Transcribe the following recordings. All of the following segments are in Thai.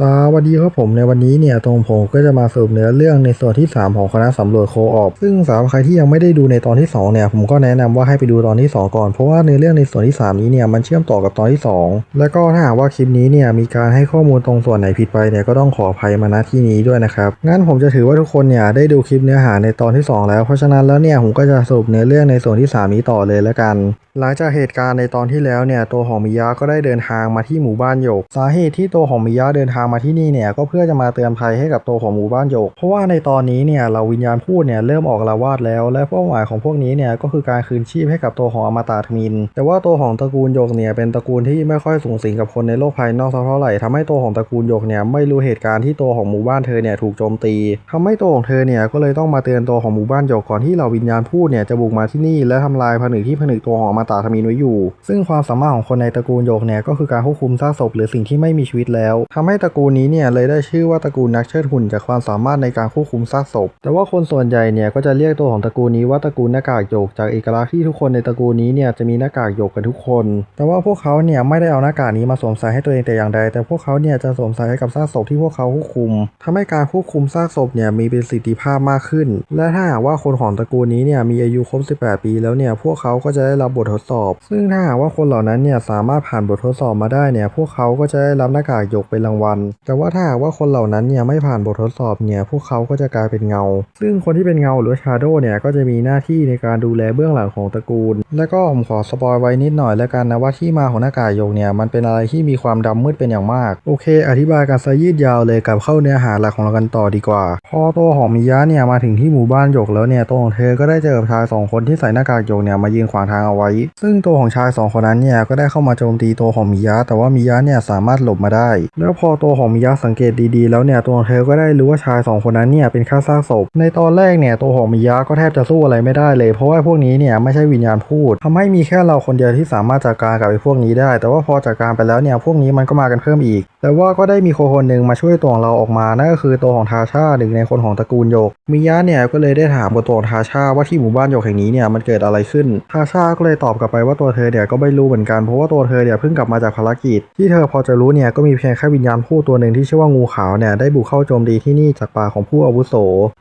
สวัสดีครับผมในวันนี้เนี่ยตรงผมก็จะมาสรุปเนื้อเรื่องในส่วนที่ 3 ของคณะสำรวจโคออปซึ่งสำหรับใครที่ยังไม่ได้ดูในตอนที่2เนี่ยผมก็แนะนำว่าให้ไปดูตอนที่ 2 ก่อนเพราะว่าเนื้อเรื่องในส่วนที่ 3 นี้เนี่ยมันเชื่อมต่อกับตอนที่ 2 แล้วก็ถ้าหากว่าคลิปนี้เนี่ยมีการให้ข้อมูลตรงส่วนไหนผิดไปเนี่ยก็ต้องขออภัยมาณที่นี้ด้วยนะครับงั้นผมจะถือว่าทุกคนเนี่ยได้ดูคลิปเนื้อหาในตอนที่ 2 แล้วเพราะฉะนั้นแล้วเนี่ยผมก็จะสรุปเนื้อเรื่องในส่วนที่ 3 นี้ต่อเลยแล้วกันหลังจากเหตุการณ์ในตอนที่แล้วเนี่ยตัวของมิยะก็ได้เดินทางมาที่หมู่บ้านโยก สาเหตุที่ตัวของมิยะเดินทางมาที่นี่เนี่ยก็เพื่อจะมาเตือนภัยให้กับตัวของหมู่บ้านโยก เพราะว่าในตอนนี้เนี่ยเราวิญญาณพูดเนี่ยเริ่มออกอาละวาดแล้ว และเป้าหมายของพวกนี้เนี่ยก็คือการคืนชีพให้กับตัวของอมตะทมิน แต่ว่าตัวของตระกูลโยกเนี่ยเป็นตระกูลที่ไม่ค่อยสูงสิงกับคนในโลกภายนอกเท่าไหร่ทำให้ตัวของตระกูลโยกเนี่ยไม่รู้เหตุการณ์ที่ตัวของหมู่บ้านเธอเนี่ยถูกโจมตีทำให้ตัวของเธอเนี่ยก็เลยต้องมาเตือนตัวของหมู่บ้านโยกก่อนที่เราวิญญาณพูดเนี่ยจะบุกมาที่นี่และทำลายผนึกที่ผนึกตัวของอมตะทมินไว้อยู่ ซึ่งความสามารถของคนในตระกูลโยกเนี่ยก็คือการควบคุมซากศพหรือสิ่งที่ไม่มีชีวิตแล้วทำให้ตระกูลนี้เนี่ยเลยได้ชื่อว่าตระกูลนักเชิดหุ่นจากความสามารถในการควบคุมซากศพ แต่ว่าคนส่วนใหญ่เนี่ยก็จะเรียกตัวของตระกูลนี้ว่าตระกูลหน้ากากโยกจากเอกลักษณ์ที่ทุกคนในตระกูลนี้เนี่ยจะมีหน้ากากโยกกันทุกคน แต่ว่าพวกเขาเนี่ยไม่ได้เอาหน้ากากนี้มาสวมใส่ให้ตัวเองแต่อย่างใด แต่พวกเขาเนี่ยจะสวมใส่ให้กับซากศพที่พวกเขาควบคุมทำให้การควบคุมซากศพเนี่ยมีประสิทธิภาพมากขึ้น และถ้าหากว่าคนของตระกูลนี้เนี่ยมีอายุครบ 18 ปีแล้วเนี่ยพวกเขาก็จะได้รับบททดสอบ ซึ่งถ้าหากว่าคนเหล่านั้นเนี่ยสามารถผ่านบททดสอบมาได้เนี่ยพวกเขาก็จะได้รับหน้ากากหยกเป็นรางวัล แต่ว่าถ้าหากว่าคนเหล่านั้นเนี่ยไม่ผ่านบททดสอบเนี่ยพวกเขาก็จะกลายเป็นเงา ซึ่งคนที่เป็นเงาหรือชาโดเนี่ยก็จะมีหน้าที่ในการดูแลเบื้องหลังของตระกูล และก็ผมขอสปอยไว้นิดหน่อยแล้วกันนะว่าที่มาของหน้ากากหยกเนี่ยมันเป็นอะไรที่มีความดำมืดเป็นอย่างมาก โอเค อธิบายกันซะยืดยาวเลยกับเข้าเนื้อหาหลักของเรากันต่อดีกว่า พอตัวของมิยะเนี่ยมาถึงที่หมู่บ้านหยกแล้วเนี่ยตัวของเธอก็ได้เจอกับชายสองคนที่ใส่หน้ากากหยกเนี่ยมายืนขวางทางเอาไว้ซึ่งตัวของชายสองคนนั้นเนี่ยก็ได้เข้ามาโจมตีตัวของมิยะ แต่ว่ามิยะเนี่ยสามารถหลบมาได้ แล้วพอตัวของมิยะสังเกตดีๆ แล้วเนี่ยตัวของเธอก็ได้รู้ว่าชายสองคนนั้นเนี่ยเป็นค่าซากศพ ในตอนแรกเนี่ยตัวของมิยะก็แทบจะสู้อะไรไม่ได้เลย เพราะว่าพวกนี้เนี่ยไม่ใช่วิญญาณพูดทำให้มีแค่เราคนเดียวที่สามารถจัดการกับไอ้พวกนี้ได้ แต่ว่าพอจัดการไปแล้วเนี่ยพวกนี้มันก็มากันเพิ่มอีก แต่ว่าก็ได้มีคนคนหนึ่งมาช่วยตัวของเราออกมา นั่นก็คือตัวของทาชาหนึ่งในคนของตระกูลโยก มิยะเนี่ยก็เลยได้ถามกับตัวของทาชาว่าที่หมู่บ้านโยกแห่งนี้เนี่ยมันเกิดอะไรขึ้น ทาชาก็เลยตอบอบกลับไปว่าตัวเธอเนี่ยก็ไม่รู้เหมือนกันเพราะว่าตัวเธอเนี่ยเพิ่งกลับมาจากภารกิจ ที่เธอพอจะรู้เนี่ยก็มีเพียงแค่วิญญาณผู้ตัวหนึ่งที่ชื่อว่างูขาวเนี่ยได้บุกเข้าโจมตีที่นี่จากป่าของผู้อาวุโส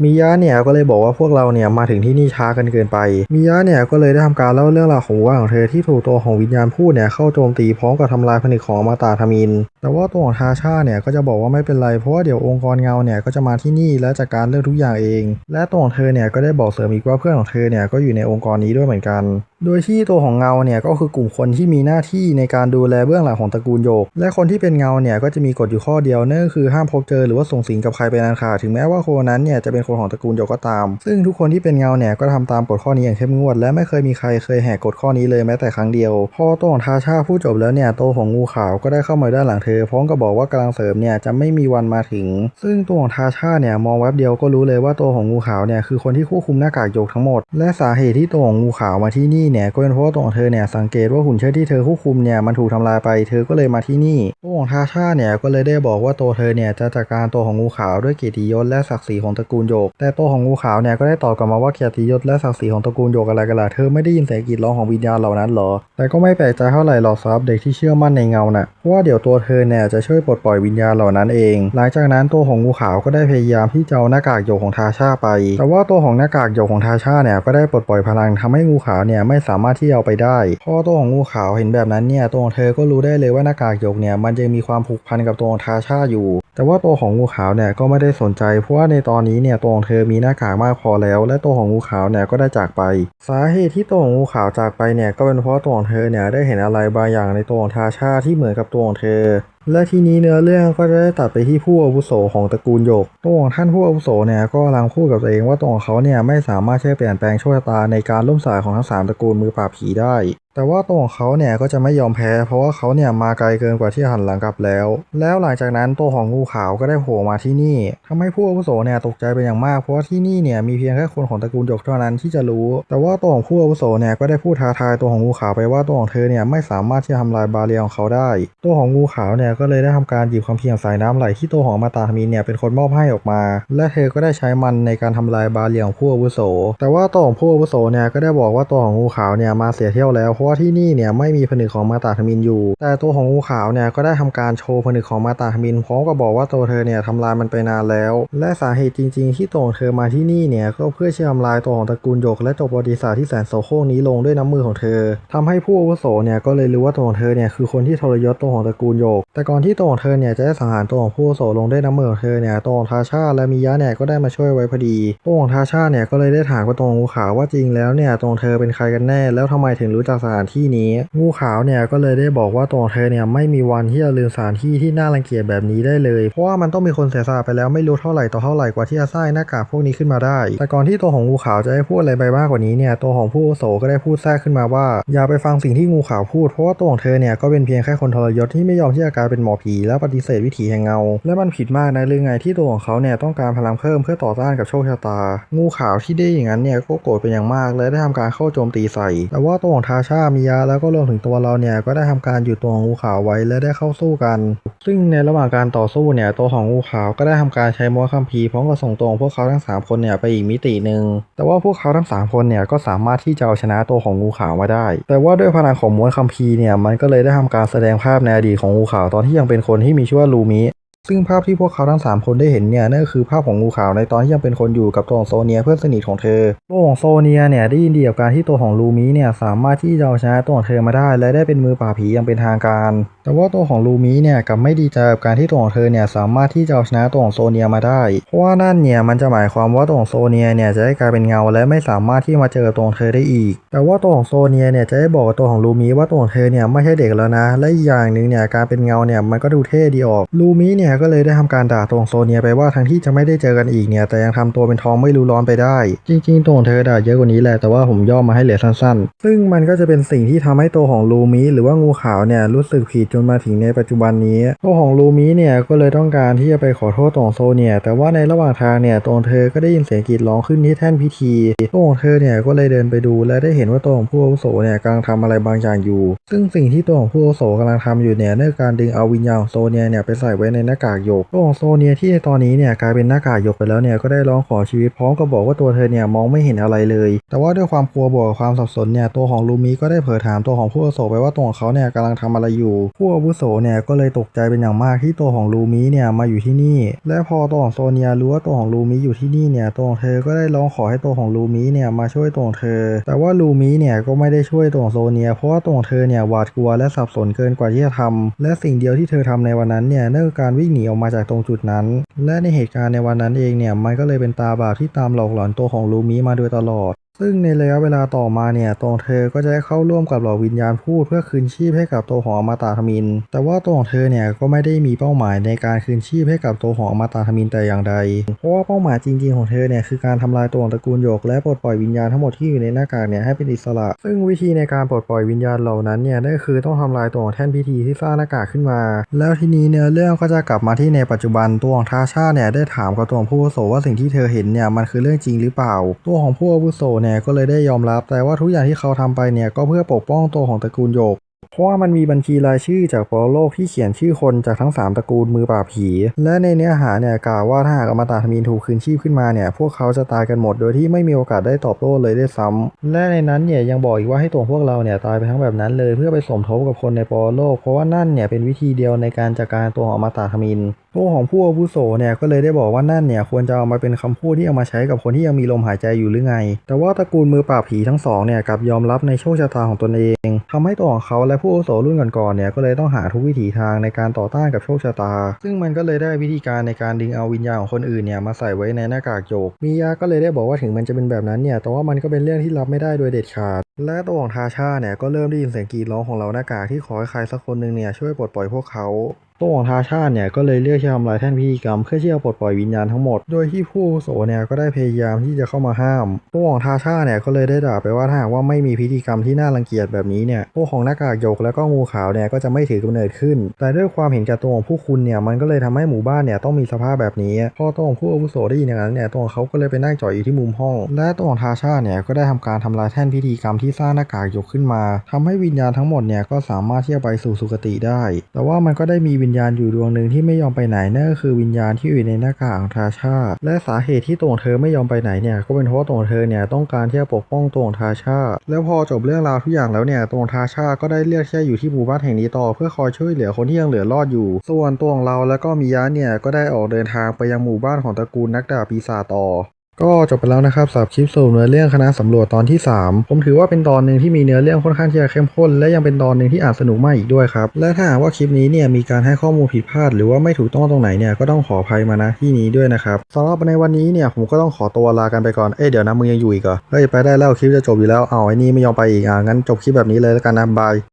มิยะเนี่ยก็เลยบอกว่าพวกเราเนี่ยมาถึงที่นี่ช้ากันเกินไป มิยะเนี่ยก็เลยได้ทำการเล่าเรื่องราวของหมู่าของเธอที่ถูกตัวของวิญญาณผู้เนี่ยเข้าโจมตีพร้อมกับทำลายผนึกของอมาตาทมิน แต่ว่าตัวของทาชาเนี่ยก็จะบอกว่าไม่เป็นไรเพราะว่าเดี๋ยวองค์กรเงาเนี่ยก็จะมาที่นี่และจัดการเรื่องทุกอย่างเอง และตัวของเธอเนี่ยก็ได้บอกเสริมอีกว่าเพื่อนของเธอเนี่ยก็อยู่ในองค์กรนี้ด้วยเหมือนกัน โดยที่ตัวของเงาเนี่ยก็คือกลุ่มคนที่มีหน้าที่ในการดูแลเบื้องหลังของตระกูลโยก และคนที่เป็นเงาเนี่ยก็จะมีกฎอยู่ข้อเดียวนั่นก็คือห้ามพบเจอหรือว่าส่งสิงกับใครเป็นอันขาดถึงแม้ว่าคนนั้นเนี่ยจะเป็นคนของตระกูลโยกก็ตาม ซึ่งทุกคนที่เป็นเงาเนี่ยก็ทำตามกฎข้อนี้อย่างเข้มงวด และไม่เคยมีใครเคยแหกกฎข้อนี้เลยแม้แต่ครั้งเดียว พอตัวของทาชาพูดจบแล้วเนี่ยตัวของงูขาวก็ได้เข้ามาด้านหลังเธอพร้อมกับบอกว่ากำลังเสริมเนี่ยจะไม่มีวันมาถึง ซึ่งตัวของทาชาเนี่ยมองแวบเดียวก็รู้เลยว่าตัวของงูขาวเนี่ยคือคนที่ควบคุมหน้ากากโยกทั้งหมด และสาเหตุที่ตัวของงูขาวมาที่นี่เนี่ยก็เป็นเพราะว่าตัวของเธอเนี่ยสังเกตว่าหุ่นเชิดที่เธอควบคุมเนี่ยมันถูกทำลายไปเธอก็เลยมาที่นี่ตัวของทาชาเนี่ยก็เลยได้บอกว่าตัวเธอเนี่ยจะจัดการตัวของงูขาวด้วยเกียรติยศและศักดิ์ศรีของตระกูลโยก แต่ตัวของงูขาวเนี่ยก็ได้ตอบกลับมาว่าเกียรติยศและศักดิ์ศรีของตระกูลโยกอะไรกันล่ะเธอไม่ได้ยินเสียงกรีดร้องของวิญญาณเหล่านั้นหรอ แต่ก็ไม่แปลกใจเท่าไหร่หรอกสำหรับเด็กที่เชื่อมั่นในเงาน่ะเพราะว่าเดี๋ยวตัวเธอเนี่ยจะช่วยปลดปล่อยวิญญาณเหล่านั้นเอง หลังจากนั้นตัวของงูขาวก็ได้พยายามที่จะเอาหน้ากากโยกของทาชาไป แต่ว่าตัวของหน้ากากโยกของทาชาเนี่ยก็ได้ปลดปล่อยพลังทำให้งูขาวเนี่ยไม่สามารถที่เอาไปได้พอตัวของงูขาวเห็นแบบนั้นเนี่ยตัวของเธอก็รู้ได้เลยว่าหน้ากากหยกเนี่ยมันยังมีความผูกพันกับตัวของทาชาอยู่ แต่ว่าตัวของงูขาวเนี่ยก็ไม่ได้สนใจ เพราะว่าในตอนนี้เนี่ยตัวของเธอมีหน้ากากมากพอแล้ว และตัวของงูขาวเนี่ยก็ได้จากไป สาเหตุที่ตัวของงูขาวจากไปเนี่ยก็เป็นเพราะตัวของเธอเนี่ยได้เห็นอะไรบางอย่างในตัวของทาชาที่เหมือนกับตัวของเธอและทีนี้เนื้อเรื่องก็จะได้ตัดไปที่ผู้อาวุโสของตระกูลโยก ตัวของท่านผู้อาวุโสเนี่ยก็กำลังพูดกับตัวเองว่าตัวของเขาเนี่ยไม่สามารถช่วยเปลี่ยนแปลงโชคชะตาในการล่มสลายของทั้งสามตระกูลมือปราบผีได้ แต่ว่าตัวของเขาเนี่ยก็จะไม่ยอมแพ้ เพราะว่าเขาเนี่ยมาไกลเกินกว่าที่หันหลังกลับแล้ว แล้วหลังจากนั้นตัวของงูขาวก็ได้โผล่มาที่นี่ทำให้ผู้อาวุโสเนี่ยตกใจเป็นอย่างมาก เพราะว่าที่นี่เนี่ยมีเพียงแค่คนของตระกูลหยกเท่านั้นที่จะรู้ แต่ว่าตัวของผู้อาวุโสเนี่ยก็ได้พูดท้าทายตัวของงูขาวไปว่าตัวของเธอเนี่ยไม่สามารถที่จะทำลายบาเรียของเขาได้ ตัวของงูขาวเนี่ยก็เลยได้ทำการหยิบคำเพียงสายน้ำไหลที่ตัวของมาตามินเนี่ยเป็นคนมอบให้ออกมา และเธอก็ได้ใช้มันในการทำลายบาเรียของผู้อาวุโส แต่ว่าตัวของผู้อาวุโสเนี่ยก็ได้บอกว่าตัวของงูขาวเนี่ยมาเสียเที่ยวแล้วราะราะว่าที่นี่เนี่ยไม่มีผนึกของมาตาทมินอยู่ แต่ตัวของงูขาวเนี่ยก็ได้ทำการโชว์ผนึกของมาตาทมินพร้อมกับบอกว่าตัวเธอเนี่ยทำลายมันไปนานแล้ว และสาเหตุจริง ๆ ที่ตัวของเธอมาที่นี่เนี่ยก็เพื่อที่จะทำลายตัวของตระกูลหยกและจบประวัติศาสตร์ที่แสนโศกโครกนี้ลงด้วยน้ำมือของเธอทำให้ผู้อาวุโสเนี่ยก็เลยรู้ว่าตัวของเธอเนี่ยคือคนที่ทรยศตัวของตระกูลหยกแต่ก่อนที่ตัวของเธอเนี่ยจะได้สังหารตัวของผู้โสลงด้วยน้ำมือของเธอเนี่ยตัวของทาชาและมิยะเนี่ยก็ได้มาช่วยไว้พอดีตัวของทาชาเนี่ยก็เลยได้ถามกับตัวของงูขาวว่าจริงแล้วเนี่ยตัวของเธอเป็นใครกันแน่แล้วทำไมถึงรู้จักสถานที่นี้ งูขาวเนี่ยก็เลยได้บอกว่าตัวของเธอเนี่ยไม่มีวันที่จะลืมสถานที่ที่น่ารังเกียจแบบนี้ได้เลย เพราะว่ามันต้องมีคนเสียสละไปแล้วไม่รู้เท่าไหร่ต่อเท่าไหร่กว่าที่จะสร้างหน้ากากพวกนี้ขึ้นมาได้ แต่ก่อนที่ตัวของงูขาวจะได้พูดอะไรไปมากกว่านี้เนี่ยตัวของผู้โสก็ได้พูดแทรกขึ้นมาว่า อย่าไปฟังสิ่งที่งูขาวพูดเพราะว่าตัวของเธอเนี่ยก็เป็นเพียงแค่คนทรยศที่ไม่ยอมที่จะายเป็นหมอผีและปฏิเสธวิถีแห่งเงา และมันผิดมากนะหรือไงที่ตัวของเขาเนี่ยต้องการพลังเพิ่มเพื่อต่อต้านกับโชคชะตา งูขาวที่ได้อย่างนั้นเนี่ยก็โกรธเป็นอย่างมากและได้ทำการเข้าโจมตีใส่ แต่ว่าตัวของทาชามิยะแล้วก็รวมถึงตัวเราเนี่ยก็ได้ทำการหยุดตัวของงูขาวไว้และได้เข้าสู้กัน ซึ่งในระหว่างการต่อสู้เนี่ยตัวของงูขาวก็ได้ทำการใช้ม้วนคัมภีพร้อมกับส่งตัวของพวกเขาทั้งสามคนเนี่ยไปอีกมิติหนึ่งแต่ว่าพวกเขาทั้งสามคนเนี่ยก็สามารถที่จะเอาชนะตัวของงูขาวมาได้ แต่ว่าด้วยพลังของม้วนคัมภีเนี่ยมันก็เลยได้ทำการแสดงภาพในอดีตของงูขาวตอนที่ยังเป็นคนที่มีชื่อว่าลูมิ ซึ่งภาพที่พวกเขาทั้ง 3 คนได้เห็นเนี่ยนั่นก็คือภาพของงูขาวในตอนที่ยังเป็นคนอยู่กับตัวของโซเนียเพื่อนสนิทของเธอตัวของโซเนียเนี่ยได้ยินดีกับการที่ตัวของลูมิเนี่ยสามารถที่จะเอาชนะตัวของเธอมาได้ และได้เป็นมือปราบผีอย่างเป็นทางการ แต่ว่าตัวของลูมิเนี่ยกลับไม่ดีใจกับการที่ตัวของเธอเนี่ยสามารถที่จะเอาชนะตัวของโซเนียมาได้เพราะว่านั่นเนี่ยมันจะหมายความว่าตัวของโซเนียเนี่ยจะได้กลายเป็นเงา และไม่สามารถที่มาเจอตัวของเธอได้อีก แต่ว่าตัวของโซเนียเนี่ยจะได้บอกตัวของลูมิว่าตัวของเธอเนี่ยไม่ใช่เด็กแล้วนะ และอีกอย่างหนึ่งเนี่ยการเป็นเงาเนี่ยมันก็ดูเท่ดีออกลูมิเนี่ยก็เลยได้ทำการด่าตัวของโซเนียไปว่าทั้งที่จะไม่ได้เจอกันอีกเนี่ยแต่ยังทำตัวเป็นทองไม่รู้ร้อนไปได้ จริงๆตัวของเธอด่าเยอะกว่านี้แหละแต่ว่าผมย่อมาให้เหลือสั้นๆ ซึ่งมันก็จะเป็นสิ่งที่ทำให้ตัวของลูมิหรือว่างูขาวเนี่ยรู้สึกผิดจนมาถึงในปัจจุบันนี้ตัวของลูมิเนี่ยก็เลยต้องการที่จะไปขอโทษตัวของโซเนียแต่ว่าในระหว่างทางเนี่ยตัวของเธอก็ได้ยินเสียงกรีดร้องขึ้นที่แท่นพิธีตัวของเธอเนี่ยก็เลยเดินไปดูและได้เห็นว่าตัวของผู้อาวุโสเนี่ยกำลังทำอะไรบางอย่างอยู่ ซึ่งสิ่งที่ตัวของผู้อาวุโสกำลังทำอยู่เนี่ยนั่นคือการดึงเอาวิญญาณของโซเนียเนี่ยไปใส่ไว้ในหน้ากากหยกตัวของโซเนียที่ในตอนนี้เนี่ยกลายเป็นหน้ากากหยกไปแล้วเนี่ยก็ได้ร้องขอชีวิตพร้อมกับบอกว่าตัวเธอเนี่ยมองไม่เห็นอะไรเลย แต่ว่าด้วยความกลัวบวกความสับสนเนี่ยตัวของลูมิก็ได้เผยถามตัวของผู้อาวุโสไปว่าตัวของเขาเนี่ยกำลังทำอะไรอยู่ ผู้อาวุโสเนี่ยก็เลยตกใจเป็นอย่างมากที่ตัวของลูมิเนี่ยมาอยู่ที่นี่ และพอตัวของโซเนียรู้ว่าตัวของลูมิอยู่ที่นี่เนี่ยตัวของเธอก็ได้ร้องขอให้ตัวของลูมิเนี่ยมาช่วยตัวของเธอ แต่ว่าลูมิเนี่ยก็ไม่ได้ช่วยตัวของโซเนีย เพราะว่าตัวของเธอเนี่ยหวาดกลัวและสับสนเกินกว่าที่จะทำและสิ่งเดียวที่เธอทำในวันนั้นเนี่ยนั่นคือการวิ่งหนีออกมาจากตรงจุดนั้น และในเหตุการณ์ในวันนั้นเองเนี่ยมันก็เลยเป็นตาบาปที่ตามหลอกหลอนตัวของลูมิมาโดยตลอด ซึ่งในระยะเวลาต่อมาเนี่ยตัวของเธอก็จะได้เข้าร่วมกับเหล่าวิญญาณพูดเพื่อคืนชีพให้กับตัวของอมาตะทมิน แต่ว่าตัวของเธอเนี่ยก็ไม่ได้มีเป้าหมายในการคืนชีพให้กับตัวของอมาตะทมินแต่อย่างใด เพราะว่าเป้าหมายจริง ๆของเธอเนี่ยคือการทำลายตัวของตระกูลหยกและปลดปล่อยวิญญาณทั้งหมดที่อยู่ในหน้ากากเนี่ยให้เป็นอิสระ ซึ่งวิธีในการปลดปล่อยวิญญาณเหล่านั้นเนี่ยนั่นก็คือต้องทำลายตัวของแท่นพิธีที่สร้างหน้ากากขึ้นมา แล้วทีนี้เนื้อเรื่องก็จะกลับมาที่ในปัจจุบันตัวของทาชาเนี่ยได้ถามกับตัวของผู้อาวุโสว่าสิ่งที่เธอเห็นเนี่ยมันคือเรื่องจริงหรือเปล่า ตัวของผู้อาวุโสเนี่ยก็เลยได้ยอมรับ แต่ว่าทุกอย่างที่เขาทำไปเนี่ยก็เพื่อปกป้องตัวของตระกูลหยกเพราะว่ามันมีบัญชีรายชื่อจากปรโลกที่เขียนชื่อคนจากทั้ง 3 ตระกูลมือปราบผี และในเนื้อหาเนี่ยกล่าวว่าถ้าหากอมตะทมินถูกคืนชีพขึ้นมาเนี่ย พวกเขาจะตายกันหมดโดยที่ไม่มีโอกาสได้ตอบโต้เลยได้ซ้ำและในนั้นเนี่ยยังบอกอีกว่าให้ตัวพวกเราเนี่ยตายไปทั้งแบบนั้นเลยเพื่อไปสมทบกับคนในปรโลก เพราะว่านั่นเนี่ยเป็นวิธีเดียวในการจัดการตัวของอมตะทมินตัวของผู้อาวุโสเนี่ยก็เลยได้บอกว่านั่นเนี่ยควรจะเอามาเป็นคำพูดที่เอามาใช้กับคนที่ยังมีลมหายใจอยู่หรือไง แต่ว่าตระกูลมือปราบผีทั้งสองเนี่ยกลับยอมรับในโชคชะตาของตนเองทำให้ตัวของเขาและผู้อาวุโสรุ่นก่อนๆเนี่ยก็เลยต้องหาทุกวิถีทางในการต่อต้านกับโชคชะตา ซึ่งมันก็เลยได้วิธีการในการดึงเอาวิญญาณของคนอื่นเนี่ยมาใส่ไว้ในหน้ากากโยกมิยาก็เลยได้บอกว่าถึงมันจะเป็นแบบนั้นเนี่ยแต่ว่ามันก็เป็นเรื่องที่รับไม่ได้โดยเด็ดขาด และตัวของทาชาเนี่ยก็เริ่มได้ยินเสียงกรีดร้องของเราหน้ากากที่ขอให้ใครสักคนหนึ่งเนี่ยช่วยปลดปล่อยพวกเขา ตัวของทาชาเนี่ยก็เลยเลือกที่จะทำลายแท่นพิธีกรรมเพื่อที่จะปลดปล่อยวิญญาณทั้งหมด โดยที่ผู้โสเนี่ยก็ได้พยายามที่จะเข้ามาห้าม ตัวของทาชาเนี่ยก็เลยได้ด่าไปว่าถ้าหากว่าไม่มีพิธีกรรมที่น่ารังเกียจแบบนี้เนี่ยตัวของหน้ากากหยกแล้วก็งูขาวเนี่ยก็จะไม่ถือกำเนิดขึ้น แต่ด้วยความเห็นแก่ตัวของผู้คุณเนี่ยมันก็เลยทำให้หมู่บ้านเนี่ยต้องมีสภาพแบบนี้ พอตัวของผู้อาวุโสได้ยินอย่างนั้นเนี่ยตัวของเขาก็เลยไปนั่งจ่อยอยู่ที่มุมห้อง และตัวของทาชาเนี่ยก็ได้ทำการทำลายแท่นพิธีกรรมที่สร้างหน้ากากยกขึ้นมาทำให้วิญญาณทั้งหมดเนี่ยก็สามารถที่จะไปสู่สุคติได้ แต่ว่ามันก็ได้มีวิญญญาณอยู่ดวงหนึ่งที่ไม่ยอมไปไหนนั่นก็คือวิญญาณที่อยู่ในหน้ากากของทาชา และสาเหตุที่ตัวเธอไม่ยอมไปไหนเนี่ยก็เป็นเพราะว่าตัวเธอเนี่ยต้องการที่จะปกป้องตัวองทาชา แล้วพอจบเรื่องราวทุกอย่างแล้วเนี่ยตัวองทาชาก็ได้เลือกที่จะอยู่ที่หมู่บ้านแห่งนี้ต่อ เพื่อคอยช่วยเหลือคนที่ยังเหลือรอดอยู่ ส่วนตัวของเราแล้วก็มิยะเนี่ยก็ได้ออกเดินทางไปยังหมู่บ้านของตระกูลนักดาบปีศาจต่อ ก็จบไปแล้วนะครับสำหรับคลิปสรุปเนื้อเรื่องคณะสำรวจตอนที่ 3 ผมถือว่าเป็นตอนหนึ่งที่มีเนื้อเรื่องค่อนข้างที่จะเข้มข้น และยังเป็นตอนหนึ่งที่อ่านสนุกมากอีกด้วยครับ และถ้าหากว่าคลิปนี้เนี่ยมีการให้ข้อมูลผิดพลาด หรือว่าไม่ถูกต้องตรงไหนเนี่ยก็ต้องขออภัยมาณที่นี้ด้วยนะครับสำหรับในวันนี้เนี่ยผมก็ต้องขอตัวลากันไปก่อน เอ้ยเดี๋ยวนะมึงยังอยู่อีกเหรอ เฮ้ยไปได้แล้วคลิปจะจบอยู่แล้วเอาไอ้นี่ไม่ยอมไปอีกอะงั้นจบคลิปแบบนี้เลยแล้วกันนะบาย